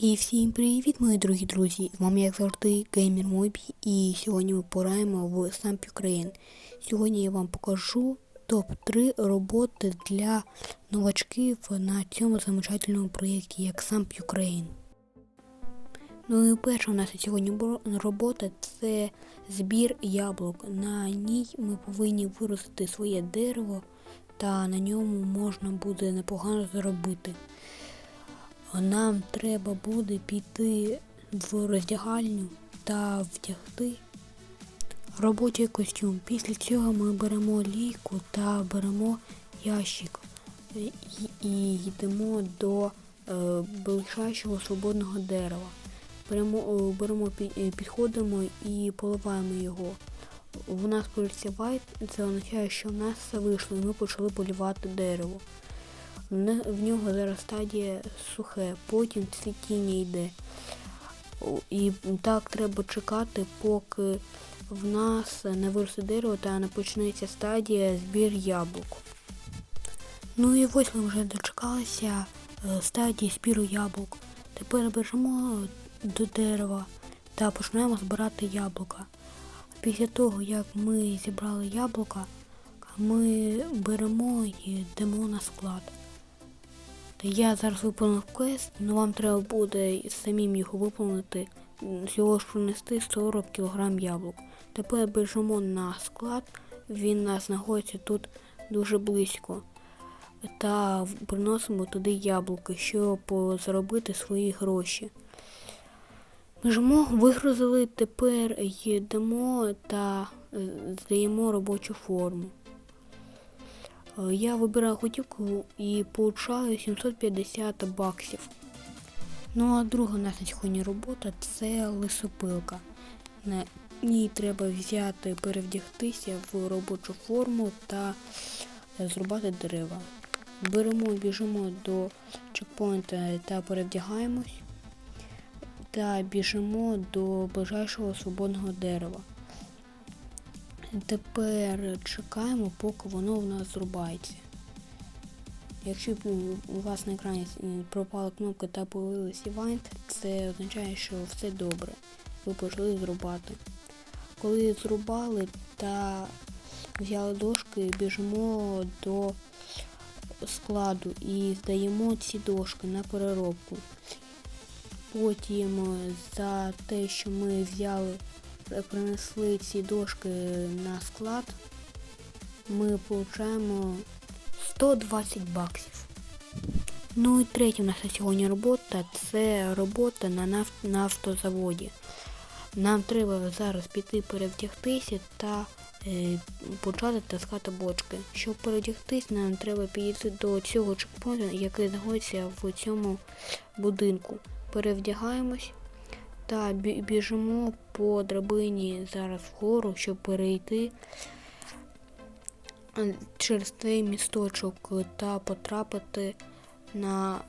І всім привіт, мої дорогі друзі! З вами як завжди Геймер Мобі і сьогодні ми пораємо в Stamp Ukraine. Сьогодні я вам покажу топ-3 роботи для новачків на цьому замечательному проєкті як Stamp Ukraine. Ну і перша у нас сьогодні робота це збір яблук. На ній ми повинні виростити своє дерево та на ньому можна буде непогано заробити. Нам треба буде піти в роздягальню та вдягти робочий костюм. Після цього ми беремо лійку та беремо ящик і, і йдемо до е, ближайшого свободного дерева. Беремо, е, беремо е, підходимо і поливаємо його. У нас пишеться white, це означає, що в нас все вийшло, і ми почали полівати дерево. В нього зараз стадія сухе, потім цвітіння йде. І так треба чекати, поки в нас не виросте дерево та не почнеться стадія збір яблук. Ну і ось ми вже дочекалися е, стадії збіру яблук. Тепер беремо до дерева та почнемо збирати яблука. Після того, як ми зібрали яблука, ми беремо і йдемо на склад. Я зараз виконав квест, але вам треба буде самим його виповнити, всього ж принести 40 кг яблук. Тепер біжимо на склад, він нас знаходиться тут дуже близько. Та приносимо туди яблуки, щоб заробити свої гроші. Біжимо, вигрузили, тепер їдемо та е, здаємо робочу форму. Е, Я вибираю готівку і получаю 750 баксів. Ну а друга у нас на сьогодні робота це лисопилка. На ній треба взяти, перевдягтися в робочу форму та зрубати дерева. Беремо, біжимо до чекпоінта та перевдягаємось. Та біжимо до ближайшого свободного дерева. Тепер чекаємо, поки воно в нас зрубається. Якщо у вас на екрані е, пропала кнопка та появилась івент, це означає, що все добре. Ви почали зрубати. Коли зрубали та взяли дошки, біжимо до складу і здаємо ці дошки на переробку. Потім е, за те, що ми взяли, принесли ці дошки на склад, ми отримуємо 120 баксів. Ну і третя у нас на сьогодні робота це робота на нафт, на автозаводі. Нам треба зараз піти перевдягтися та е, почати таскати бочки. Щоб перевдягтись, нам треба підійти до цього чекпоінту, який знаходиться в цьому будинку. Перевдягаємось та біжимо по драбині зараз вгору, щоб перейти е, через цей місточок та потрапити на,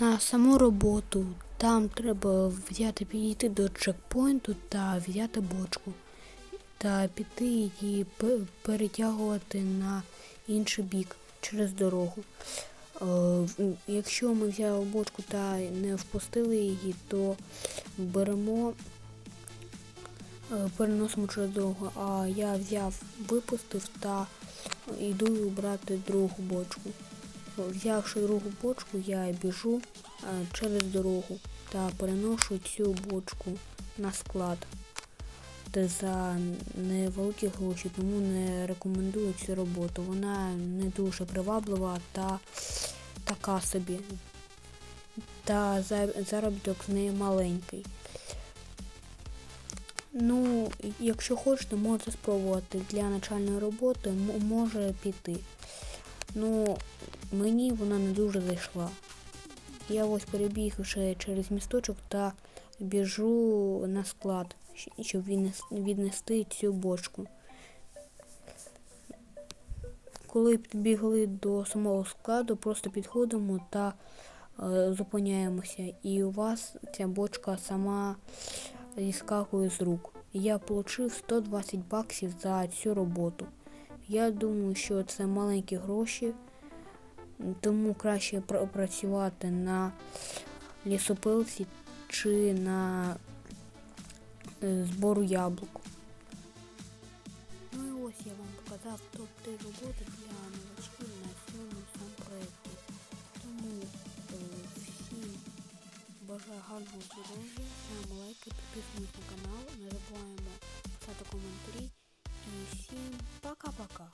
на саму роботу. Там треба взяти, підійти до чекпоінту та взяти бочку. Та піти пе- перетягувати на інший бік через дорогу. Е, Якщо ми взяли бочку та не впустили її, то беремо, е, переносимо через дорогу, а я взяв, випустив та йду брати другу бочку. Взявши другу бочку, я біжу е, через дорогу та переношу цю бочку на склад. Та за невеликі гроші, тому не рекомендую цю роботу. Вона не дуже приваблива та така собі. Та заробіток з неї маленький. Ну, якщо хочете, можете спробувати для начальної роботи, може піти. Ну, мені вона не дуже зайшла. Я ось перебіг вже через місточок та біжу на склад, щоб віднести цю бочку. Коли підбігли до самого складу, просто підходимо та е, зупиняємося. І у вас ця бочка сама зіскакує з рук. Я отримав 120 баксів за цю роботу. Я думаю, що це маленькі гроші, тому краще пр- працювати на лісопилці чи на Е, збору яблук. Ну і ось я вам показав топ-3 роботи для новачків на цьому сам проєкті. Тому е, всім бажаю гарного здоров'я, ставимо лайки, підписуємося на канал, не забуваємо писати коментарі. І всім пока-пока!